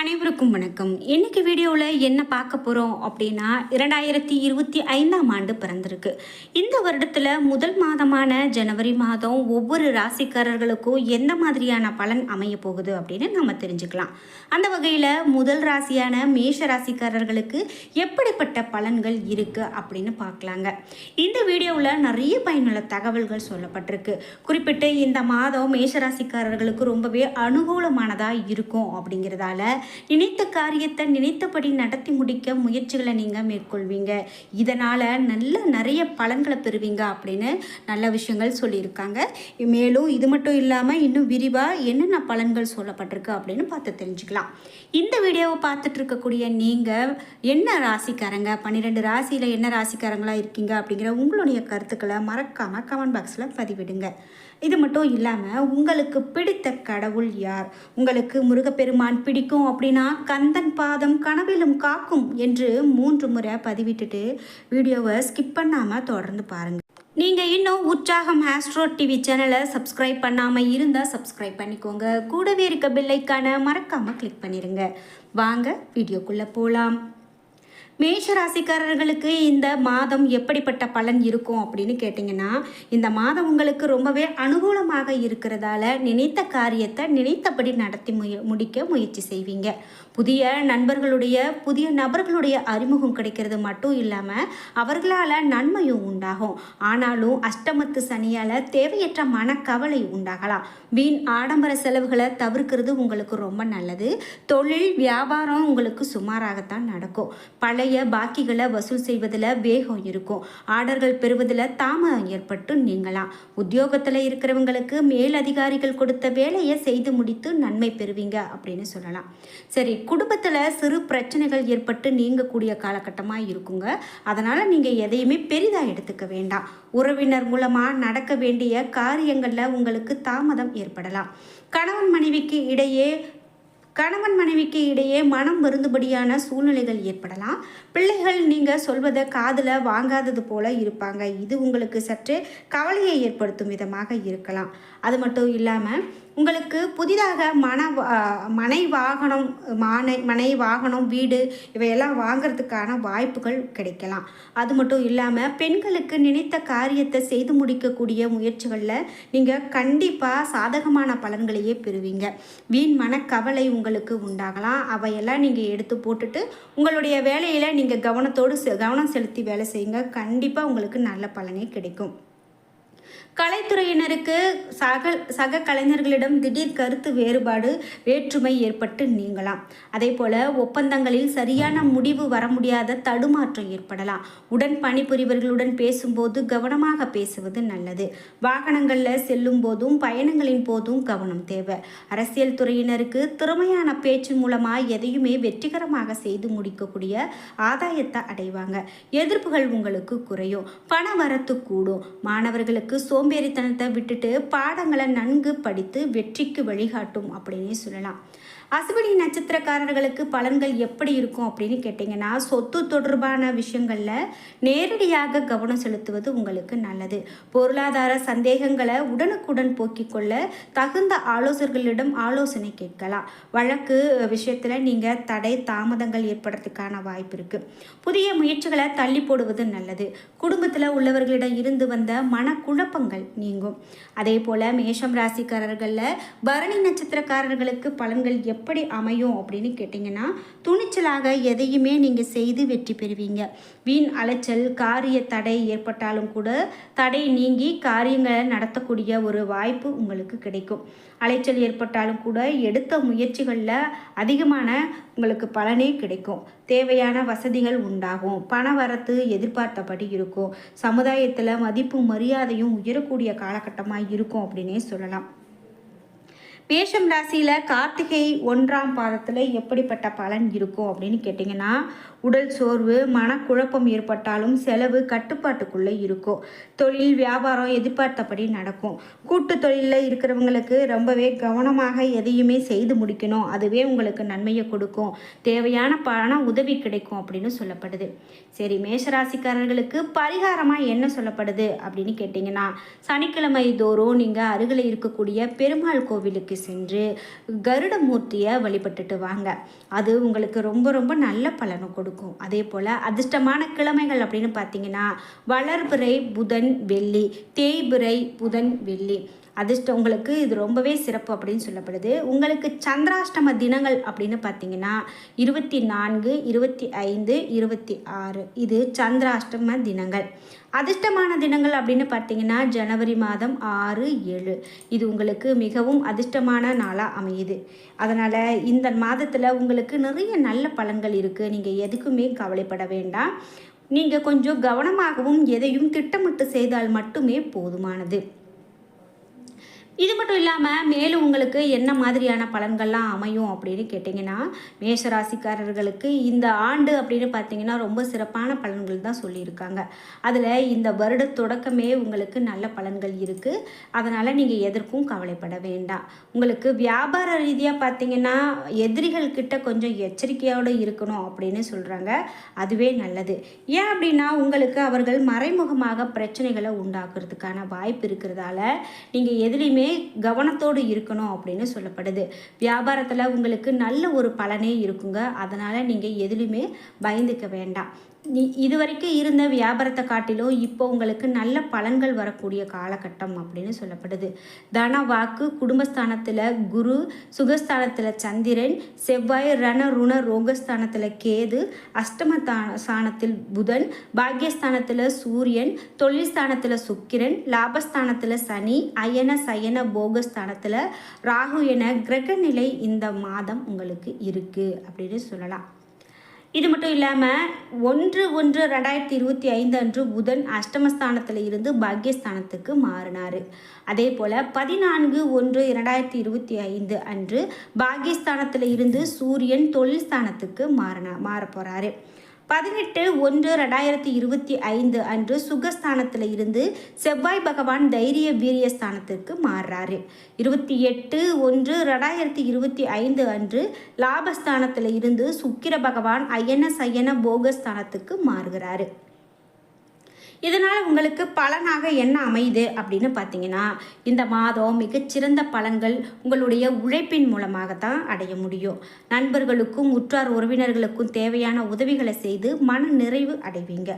அனைவருக்கும் வணக்கம். இன்னைக்கு வீடியோவில் என்ன பார்க்க போகிறோம் அப்படின்னா இரண்டாயிரத்தி இருபத்தி ஐந்தாம் ஆண்டு பிறந்திருக்கு. இந்த வருடத்தில் முதல் மாதமான ஜனவரி மாதம் ஒவ்வொரு ராசிக்காரர்களுக்கும் எந்த மாதிரியான பலன் அமைய போகுது அப்படின்னு நம்ம தெரிஞ்சுக்கலாம். அந்த வகையில் முதல் ராசியான மேஷ ராசிக்காரர்களுக்கு எப்படிப்பட்ட பலன்கள் இருக்குது அப்படின்னு பார்க்கலாங்க. இந்த வீடியோவில் நிறைய பயனுள்ள தகவல்கள் சொல்லப்பட்டிருக்கு. குறிப்பிட்டு இந்த மாதம் மேஷ ராசிக்காரர்களுக்கு ரொம்பவே அனுகூலமானதாக இருக்கும் அப்படிங்கிறதால நினைத்த காரியத்தை நினைத்தபடி நடத்தி முடிக்க முயற்சிகளை நீங்கள் மேற்கொள்வீங்க. இதனால் நல்ல நிறைய பலன்களை பெறுவீங்க அப்படின்னு நல்ல விஷயங்கள் சொல்லியிருக்காங்க. மேலும் இது மட்டும் இல்லாமல் இன்னும் விரிவாக என்னென்ன பலன்கள் சொல்லப்பட்டிருக்கு அப்படின்னு பார்த்து தெரிஞ்சுக்கலாம். இந்த வீடியோவை பார்த்துட்டு இருக்கக்கூடிய நீங்கள் என்ன ராசிக்காரங்க? பன்னிரெண்டு ராசியில் என்ன ராசிக்காரங்களாக இருக்கீங்க அப்படிங்கிற உங்களுடைய கருத்துக்களை மறக்காமல் கமெண்ட் பாக்ஸில் பதிவிடுங்க. இது மட்டும் இல்லாமல் உங்களுக்கு பிடித்த கடவுள் யார்? உங்களுக்கு முருகப்பெருமான் பிடிக்கும் அப்படின்னா கந்தன் பாதம் கனவிலும் காக்கும் என்று மூன்று முறை பதிவிட்டுட்டு வீடியோவை ஸ்கிப் பண்ணாமல் தொடர்ந்து பாருங்கள் நீங்கள் இன்னும் உற்சாகம் ஆஸ்ட்ரோ டிவி சேனலை சப்ஸ்கிரைப் பண்ணாமல் இருந்தால் சப்ஸ்கிரைப் பண்ணிக்கோங்க. கூடவே இருக்க பில்லைக்கான மறக்காமல் கிளிக் பண்ணிடுங்க வாங்க வீடியோக்குள்ளே போகலாம் மேஷ ராசிக்காரர்களுக்கு இந்த மாதம் எப்படிப்பட்ட பலன் இருக்கும் அப்படின்னு கேட்டிங்கன்னா இந்த மாதம் உங்களுக்கு ரொம்பவே அனுகூலமாக இருக்கிறதால நினைத்த காரியத்தை நினைத்தபடி நடத்தி முய முடிக்க முயற்சி செய்வீங்க. புதிய நண்பர்களுடைய புதிய நபர்களுடைய அறிமுகம் கிடைக்கிறது மட்டும் இல்லாமல் அவர்களால் நன்மையும் உண்டாகும். ஆனாலும் அஷ்டமத்து சனியால் தேவையற்ற மனக்கவலை உண்டாகலாம். வீண் ஆடம்பர செலவுகளை தவிர்க்கிறது உங்களுக்கு ரொம்ப நல்லது. தொழில் வியாபாரம் உங்களுக்கு சுமாராகத்தான் நடக்கும். பழைய பாக்கிகளை வசூல் செய்வதில் வேகம் இருக்கும். ஆர்டர்கள் பெறுவதில் தாமதம் ஏற்பட்டு நீங்களாம் உத்தியோகத்தில் இருக்கிறவங்களுக்கு மேலதிகாரிகள் கொடுத்த வேலையை செய்து முடித்து நன்மை பெறுவீங்க அப்படின்னு சொல்லலாம். சரி குடும்பத்தில் சிறு பிரச்சனைகள் ஏற்பட்டு நீங்கக்கூடிய காலகட்டமாக இருக்குங்க. அதனால் நீங்கள் எதையுமே பெரிதாக எடுத்துக்க வேண்டாம். உறவினர் மூலமாக நடக்க வேண்டிய காரியங்களில் உங்களுக்கு தாமதம் ஏற்படலாம். கணவன் மனைவிக்கு இடையே கணவன் மனைவிக்கு இடையே மனம் வருந்தபடியான சூழ்நிலைகள் ஏற்படலாம். பிள்ளைகள் நீங்கள் சொல்வதை காதில் வாங்காதது போல இருப்பாங்க. இது உங்களுக்கு சற்று கவலையை ஏற்படுத்தும் விதமாக இருக்கலாம். அது மட்டும் இல்லாமல் உங்களுக்கு புதிதாக மன மனை வாகனம் மானை மனை வாகனம் வீடு இவையெல்லாம் வாங்குறதுக்கான வாய்ப்புகள் கிடைக்கலாம். அது மட்டும் இல்லாமல் பெண்களுக்கு நினைத்த காரியத்தை செய்து முடிக்கக்கூடிய முயற்சிகளில் நீங்கள் கண்டிப்பாக சாதகமான பலன்களையே பெறுவீங்க. வீண் மனக்கவலை உங்களுக்கு உண்டாகலாம். அவையெல்லாம் நீங்கள் எடுத்து போட்டுட்டு உங்களுடைய வேலையில் நீங்கள் கவனத்தோடு செ- கவனம் செலுத்தி வேலை செய்யுங்க. கண்டிப்பாக உங்களுக்கு நல்ல பலனே கிடைக்கும். கலைத்துறையினருக்கு சக சக கலைஞர்களிடம் திடீர் கருத்து வேறுபாடு வேற்றுமை ஏற்பட்டு நீங்கலாம். அதே போல் ஒப்பந்தங்களில் சரியான முடிவு வர முடியாத தடுமாற்றம் ஏற்படலாம். உடன் பணிபுரிவர்களுடன் பேசும்போது கவனமாக பேசுவது நல்லது. வாகனங்களில் செல்லும் போதும் பயணங்களின் போதும் கவனம் தேவை. அரசியல் துறையினருக்கு திறமையான பேச்சு மூலமாக எதையுமே வெற்றிகரமாக செய்து முடிக்கக்கூடிய ஆதாயத்தை அடைவாங்க. எதிர்ப்புகள் உங்களுக்கு குறையும். பண வரத்து கூடும். மாணவர்களுக்கு சோம்பேறித்தனத்தை விட்டுட்டு பாடங்களை நன்கு படித்து வெற்றிக்கு வழிகாட்டும் அப்படின்னே சொல்லலாம். அசுபடி நட்சத்திரக்காரர்களுக்கு பலன்கள் எப்படி இருக்கும் அப்படின்னு கேட்டிங்கன்னா சொத்து தொடர்பான விஷயங்களில் நேரடியாக கவனம் செலுத்துவது உங்களுக்கு நல்லது. பொருளாதார சந்தேகங்களை உடனுக்குடன் போக்கிக் கொள்ள தகுந்த ஆலோசகர்களிடம் ஆலோசனை கேட்கலாம். வழக்கு விஷயத்தில் நீங்கள் தடை தாமதங்கள் ஏற்படுறதுக்கான வாய்ப்பு இருக்குது புதிய முயற்சிகளை தள்ளி போடுவது நல்லது. குடும்பத்தில் உள்ளவர்களிடம் இருந்து வந்த குழப்பங்கள் நீங்கும். அதே போல் மேஷம் ராசிக்காரர்களில் பரணி நட்சத்திரக்காரர்களுக்கு பலன்கள் எப்படி அமையும் அப்படின்னு கேட்டிங்கன்னா துணிச்சலாக எதையுமே நீங்கள் செய்து வெற்றி பெறுவீங்க. வீண் அலைச்சல் காரிய தடை ஏற்பட்டாலும் கூட தடை நீங்கி காரியங்களை நடத்தக்கூடிய ஒரு வாய்ப்பு உங்களுக்கு கிடைக்கும். அலைச்சல் ஏற்பட்டாலும் கூட எடுத்த முயற்சிகளில் அதிகமான உங்களுக்கு பலனே கிடைக்கும். தேவையான வசதிகள் உண்டாகும். பண வரத்து எதிர்பார்த்தபடி இருக்கும். சமுதாயத்தில் மதிப்பு மரியாதையும் உயரக்கூடிய காலகட்டமாக இருக்கும் அப்படின்னே சொல்லலாம். மேஷம் ராசியில் கார்த்திகை ஒன்றாம் பாதத்தில் எப்படிப்பட்ட பலன் இருக்கும் அப்படின்னு கேட்டிங்கன்னா உடல் சோர்வு மனக்குழப்பம் ஏற்பட்டாலும் செலவு கட்டுப்பாட்டுக்குள்ளே இருக்கும். தொழில் வியாபாரம் எதிர்பார்த்தபடி நடக்கும். கூட்டு தொழிலில் இருக்கிறவங்களுக்கு ரொம்பவே கவனமாக எதையுமே செய்து முடிக்கணும். அதுவே உங்களுக்கு நன்மையை கொடுக்கும். தேவையான பண உதவி கிடைக்கும் அப்படின்னு சொல்லப்படுது. சரி மேஷராசிக்காரர்களுக்கு பரிகாரமாக என்ன சொல்லப்படுது அப்படின்னு கேட்டிங்கன்னா சனிக்கிழமை தோறும் நீங்கள் அருகில் இருக்கக்கூடிய பெருமாள் கோவிலுக்கு கோவிலுக்கு சென்று கருடமூர்த்தியை வழிபட்டுட்டு வாங்க. அது உங்களுக்கு ரொம்ப ரொம்ப நல்ல பலனை கொடுக்கும். அதே போல் அதிர்ஷ்டமான கிழமைகள் அப்படின்னு பார்த்தீங்கன்னா வளர்பிறை புதன் வெள்ளி தேய்பிறை புதன் வெள்ளி. அதிர்ஷ்டம் உங்களுக்கு இது ரொம்பவே சிறப்பு அப்படின்னு சொல்லப்படுது. உங்களுக்கு சந்திராஷ்டம தினங்கள் அப்படின்னு பார்த்தீங்கன்னா இருபத்தி நான்கு இருபத்தி ஐந்து இருபத்தி ஆறு இது சந்திராஷ்டம தினங்கள். அதிர்ஷ்டமான தினங்கள் அப்படின்னு பார்த்தீங்கன்னா ஜனவரி மாதம் ஆறு ஏழு. இது உங்களுக்கு மிகவும் அதிர்ஷ்டமான நாளாக அமையுது. அதனால் இந்த மாதத்தில் உங்களுக்கு நிறைய நல்ல பலன்கள் இருக்குது நீங்கள் எதுக்குமே கவலைப்பட வேண்டாம். நீங்கள் கொஞ்சம் கவனமாகவும் எதையும் திட்டமிட்டு செய்தால் மட்டுமே போதுமானது. இது மட்டும் இல்லாமல் மேலும் உங்களுக்கு என்ன மாதிரியான பலன்கள்லாம் அமையும் அப்படின்னு கேட்டிங்கன்னா மேஷராசிக்காரர்களுக்கு இந்த ஆண்டு அப்படின்னு பார்த்தீங்கன்னா ரொம்ப சிறப்பான பலன்கள் தான் சொல்லியிருக்காங்க. அதில் இந்த வருட தொடக்கமே உங்களுக்கு நல்ல பலன்கள் இருக்குது அதனால் நீங்கள் எதற்கும் கவலைப்பட வேண்டாம். உங்களுக்கு வியாபார ரீதியாக பார்த்தீங்கன்னா எதிரிகள் கிட்ட கொஞ்சம் எச்சரிக்கையோடு இருக்கணும் அப்படின்னு சொல்கிறாங்க அதுவே நல்லது. ஏன் அப்படின்னா உங்களுக்கு அவர்கள் மறைமுகமாக பிரச்சனைகளை உண்டாக்குறதுக்கான வாய்ப்பு இருக்கிறதால நீங்கள் எதுலேயுமே கவனத்தோடு இருக்கணும் அப்படின்னு சொல்லப்படுது. வியாபாரத்தில் உங்களுக்கு நல்ல ஒரு பலனே இருக்குங்க. அதனால் நீங்கள் எதுலையுமே பயந்துக்க வேண்டாம். நீ இது வரைக்கும் இருந்த வியாபாரத்தை காட்டிலும் இப்போ உங்களுக்கு நல்ல பலன்கள் வரக்கூடிய காலகட்டம் அப்படின்னு சொல்லப்படுது. தன வாக்கு குடும்பஸ்தானத்தில் குரு சுகஸ்தானத்தில் சந்திரன் செவ்வாய் ரண ருண ரோகஸ்தானத்தில் கேது அஷ்டம ஸ்தானத்தில் புதன் பாக்யஸ்தானத்தில் சூரியன் தொழில் ஸ்தானத்தில் சுக்கிரன் லாபஸ்தானத்தில் சனி அயன சயன போகஸ்தானத்தில் ராகு என கிரக நிலை இந்த மாதம் உங்களுக்கு இருக்குது அப்படின்னு சொல்லலாம். இது மட்டும் இல்லாமல் ஒன்று ஒன்று ரெண்டாயிரத்தி இருபத்தி ஐந்து அன்று புதன் அஷ்டமஸ்தானத்தில் இருந்து பாக்யஸ்தானத்துக்கு மாறினார். அதே போல் பதினான்கு ஒன்று இரண்டாயிரத்தி இருபத்தி ஐந்து அன்று பாக்யஸ்தானத்தில் இருந்து சூரியன் தொழில் ஸ்தானத்துக்கு மாறினா மாறப்போகிறாரு பதினெட்டு ஒன்று ரெண்டாயிரத்தி இருபத்தி ஐந்து அன்று சுகஸ்தானத்தில் இருந்து செவ்வாய் பகவான் தைரிய வீரியஸ்தானத்திற்கு மாறுறாரு. இருபத்தி எட்டு ஒன்று ரெண்டாயிரத்தி இருபத்தி ஐந்து அன்று லாபஸ்தானத்தில் இருந்து சுக்கிர பகவான் அயன சயன போகஸ்தானத்துக்கு மாறுகிறாரு. இதனால் உங்களுக்கு பலனாக என்ன அமையுது அப்படின்னு பார்த்தீங்கன்னா இந்த மாதம் மிகச்சிறந்த பலன்கள் உங்களுடைய உழைப்பின் மூலமாக தான் அடைய முடியும். நண்பர்களுக்கும் உற்றார் உறவினர்களுக்கும் தேவையான உதவிகளை செய்து மன நிறைவு அடைவீங்க.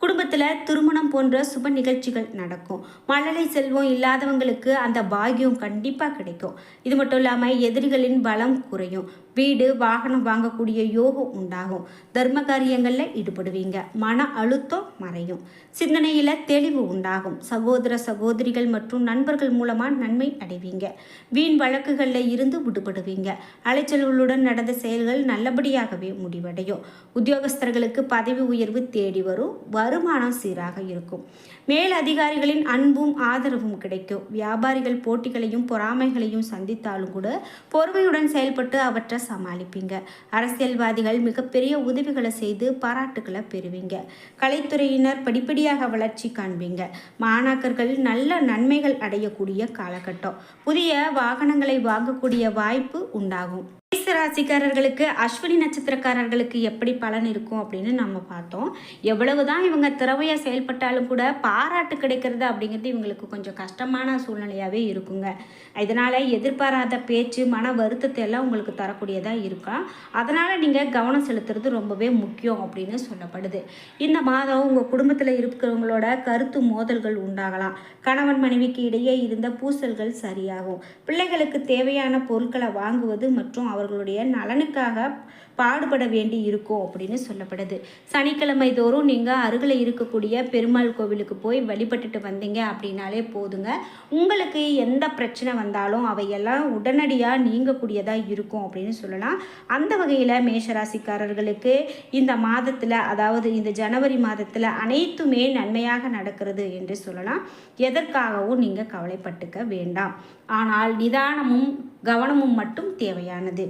குடும்பத்தில் திருமணம் போன்ற சுப நிகழ்ச்சிகள் நடக்கும். மழலை செல்வம் இல்லாதவங்களுக்கு அந்த பாகியம் கண்டிப்பாக கிடைக்கும். இது மட்டும் இல்லாமல் எதிரிகளின் பலம் குறையும். வீடு வாகனம் வாங்கக்கூடிய யோகம் உண்டாகும். தர்ம காரியங்களில் ஈடுபடுவீங்க. மன அழுத்தம் மறையும். சிந்தனையில் தெளிவு உண்டாகும். சகோதர சகோதரிகள் மற்றும் நண்பர்கள் மூலமாக நன்மை அடைவீங்க. வீண் வழக்குகளில் இருந்து விடுபடுவீங்க. அலைச்சல்களுடன் நடந்த செயல்கள் நல்லபடியாகவே முடிவடையும். உத்தியோகஸ்தர்களுக்கு பதவி உயர்வு தேடி வரும். வருமானம் சீராக இருக்கும். மேல் அதிகாரிகளின் அன்பும் ஆதரவும் கிடைக்கும். வியாபாரிகள் போட்டிகளையும் பொறாமைகளையும் சந்தித்தாலும் கூட பொறுமையுடன் செயல்பட்டு அவற்றை சமாளிப்பீங்க. அரசியல்வாதிகள் மிகப்பெரிய உதவிகளை செய்து பாராட்டுகளை பெறுவீங்க. கலைத்துறையினர் படிப்படியாக வளர்ச்சி காண்பீங்க. மாணாக்கர்கள் நல்ல நன்மைகள் அடையக்கூடிய காலகட்டம். புதிய வாகனங்களை வாங்கக்கூடிய வாய்ப்பு உண்டாகும். ராசிக்காரர்களுக்கு அஸ்வினி நட்சத்திரக்காரர்களுக்கு எப்படி பலன் இருக்கும் அப்படின்னு நம்ம பார்த்தோம். எவ்வளவு தான் இவங்க திறமையாக செயல்பட்டாலும் கூட பாராட்டு கிடைக்கிறது அப்படிங்கிறது இவங்களுக்கு கொஞ்சம் கஷ்டமான சூழ்நிலையாகவே இருக்குங்க. இதனால் எதிர்பாராத பேச்சு மன வருத்தத்தை எல்லாம் உங்களுக்கு தரக்கூடியதாக இருக்கும் அதனால் நீங்கள் கவனம் செலுத்துறது ரொம்பவே முக்கியம் அப்படின்னு சொல்லப்படுது. இந்த மாதம் உங்கள் குடும்பத்தில் இருக்கிறவங்களோட கருத்து மோதல்கள் உண்டாகலாம். கணவன் மனைவிக்கு இடையே இருந்த பூசல்கள் சரியாகும். பிள்ளைகளுக்கு தேவையான பொருட்களை வாங்குவது மற்றும் அவர்களுடைய நலனுக்காக பாடுபட வேண்டி இருக்கும் அப்படின்னு சொல்லப்படுது. சனிக்கிழமை தோறும் நீங்கள் அருகில் இருக்கக்கூடிய பெருமாள் கோவிலுக்கு போய் வழிபட்டுட்டு வந்தீங்க அப்படின்னாலே போதுங்க. உங்களுக்கு எந்த பிரச்சனை வந்தாலும் அவையெல்லாம் உடனடியாக நீங்கக்கூடியதாக இருக்கும் அப்படின்னு சொல்லலாம். அந்த வகையில் மேஷராசிக்காரர்களுக்கு இந்த மாதத்தில் அதாவது இந்த ஜனவரி மாதத்தில் அனைத்துமே நன்மையாக நடக்கிறது என்று சொல்லலாம். எதற்காகவும் நீங்கள் கவலைப்பட்டுக்க வேண்டாம். ஆனால் நிதானமும் கவனமும் மட்டும் தேவையானது.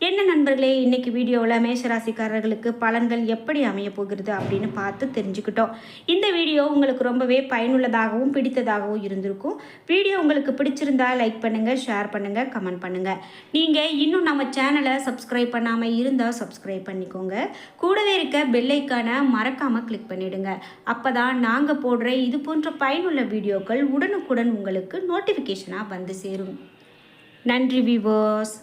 என்ன நண்பர்களே இன்றைக்கி வீடியோவில் மேஷராசிக்காரர்களுக்கு பலன்கள் எப்படி அமைய போகிறது அப்படின்னு பார்த்து தெரிஞ்சுக்கிட்டோம். இந்த வீடியோ உங்களுக்கு ரொம்பவே பயனுள்ளதாகவும் பிடித்ததாகவும் இருந்திருக்கும். வீடியோ உங்களுக்கு பிடிச்சிருந்தா லைக் பண்ணுங்கள் ஷேர் பண்ணுங்கள் கமெண்ட் பண்ணுங்கள் நீங்கள் இன்னும் நம்ம சேனலை சப்ஸ்கிரைப் பண்ணாமல் இருந்தால் சப்ஸ்கிரைப் பண்ணிக்கோங்க. கூடவே இருக்க பெல்லைக்கான மறக்காமல் கிளிக் பண்ணிவிடுங்க அப்போ தான் நாங்கள் போடுற இது போன்ற பயனுள்ள வீடியோக்கள் உடனுக்குடன் உங்களுக்கு நோட்டிஃபிகேஷனாக வந்து சேரும். நன்றி விவோஸ்